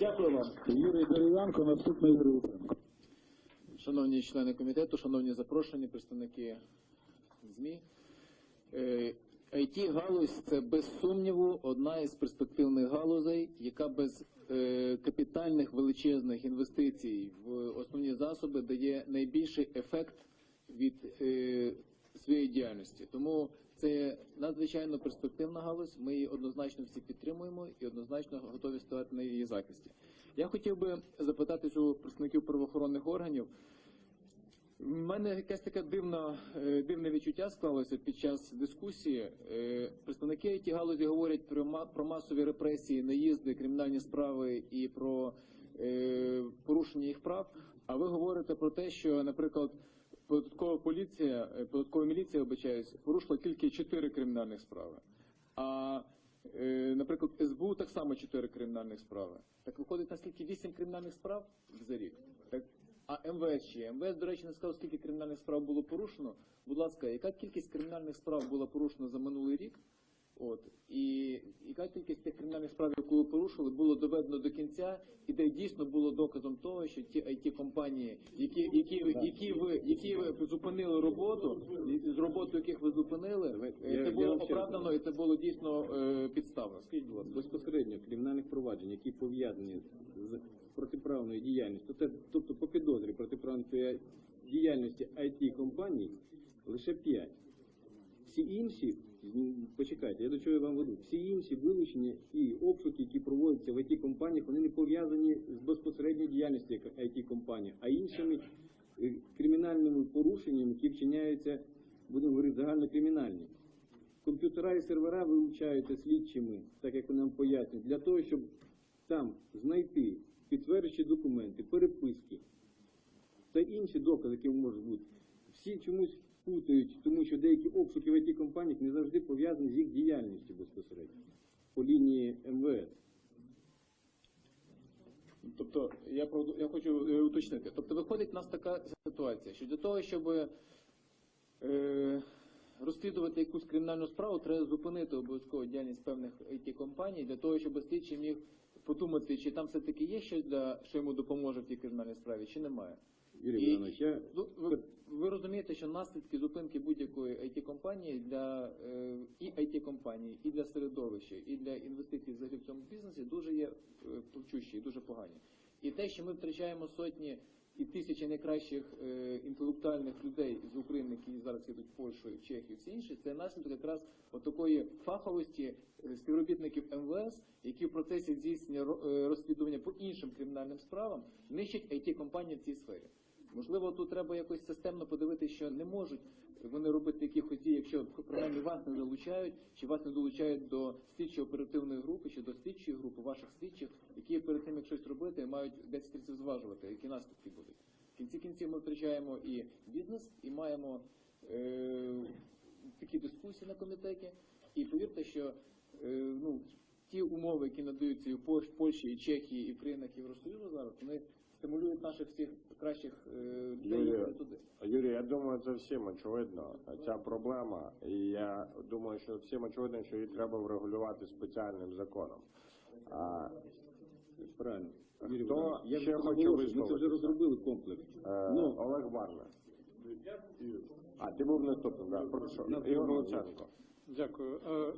Дякую вам. Юрій Дерев'янко, наступний Юрій Луценко. Шановні члени комітету, шановні запрошені, представники ЗМІ. it галузь це без сумніву одна із перспективних галузей, яка без е, капітальних величезних інвестицій в основні засоби дає найбільший ефект від е, своєї діяльності. Тому це надзвичайно перспективна галузь. Ми її однозначно всі підтримуємо і однозначно готові стояти на її захисті. Я хотів би запитати у представників правоохоронних органів. У мене якесь таке дивне, дивне відчуття склалося під час дискусії. Е, Представники it галузі говорять про, про масові репресії, наїзди, кримінальні справи і про е, порушення їх прав. А ви говорите про те, що, наприклад, податкова поліція, е, податкова міліція, обичаюсь, порушила тільки чотири кримінальних справи. А е, наприклад, СБУ так само чотири кримінальних справи. Так виходить наскільки вісім кримінальних справ за рік. Так а МВС чи. МВС, до речі, не сказав, скільки кримінальних справ було порушено. Будь ласка, яка кількість кримінальних справ була порушена за минулий рік? От і яка кількість тих кримінальних справ, яку ви порушили, було доведено до кінця, і де дійсно було доказом того, що ті it компанії, які, які, ви- які ви які ви зупинили роботу, з роботу яких ви зупинили, е, це було оправдано і це було дійсно е, підставно. Скажіть, будь ласка. безпосередньо кримінальних проваджень, які пов'язані з протиправною діяльністю, тобто по підозрі протиправної діяльності it компаній лише 5. Всі інші, почекайте, я до чого вам веду, всі інші вилучення і обшуки, які проводяться в it компаніях, вони не пов'язані з безпосередньою діяльністю it компанії, а іншими е, кримінальними порушеннями, які вчиняються, будемо говорити, загальнокримінальні. Комп'ютера і сервера вилучаються слідчими, так як нам пояснюють, для того, щоб там знайти підтверджуючі документи, переписки та інші докази, які можуть бути. Всі чомусь путають, тому що деякі обшуки в it компаніях не завжди пов'язані з їх діяльністю безпосередньо по лінії МВС. Тобто я я хочу е, уточнити. Тобто виходить у нас така ситуація, що для того, щоб е, розслідувати якусь кримінальну справу, треба зупинити обов'язково діяльність певних it компаній для того, щоб слідчий міг подумати, чи там все-таки є щось для що йому допоможе в тій кримінальній справі, чи немає. Юрій І- Іванович, я Ну, ви, що наслідки зупинки будь-якої it компанії для е, і it компанії, і для середовища, і для інвестицій взагалі в цьому бізнесі дуже є е, повчущі і дуже погані. І те, що ми втрачаємо сотні і тисячі найкращих е, інтелектуальних людей з України, які зараз їдуть в Польщу, в Чехію, всі інші, це наслідок якраз отакої фаховості е, співробітників МВС, які в процесі здійснення ро- розслідування по іншим кримінальним справам нищать it компанії в цій сфері. Можливо, тут треба якось системно подивитися, що не можуть вони робити якихось дій, якщо принаймні вас не долучають, чи вас не долучають до слідчої оперативної групи, чи до слідчої групи ваших слідчих, які перед тим, як щось робити, мають 10 разів зважувати, які наслідки будуть. В кінці кінців ми втрачаємо і бізнес, і маємо е, такі дискусії на комітеті. І повірте, що е, ну, ті умови, які надаються і в Польщі, і Чехії, і в країнах Євросоюзу зараз, вони стимулюють наших всіх кращих е, людей Юрій, їхати туди. Юрій, я думаю, це всім очевидно. Ця проблема, і я думаю, що всім очевидно, що її треба врегулювати спеціальним законом. А, правильно. Юрій Хто я ще хоче ми це вже висловитися? розробили комплекс. е, Ну, Олег Барна. А, ти був наступним, так, прошу. Ігор Луценко. Дякую. Е,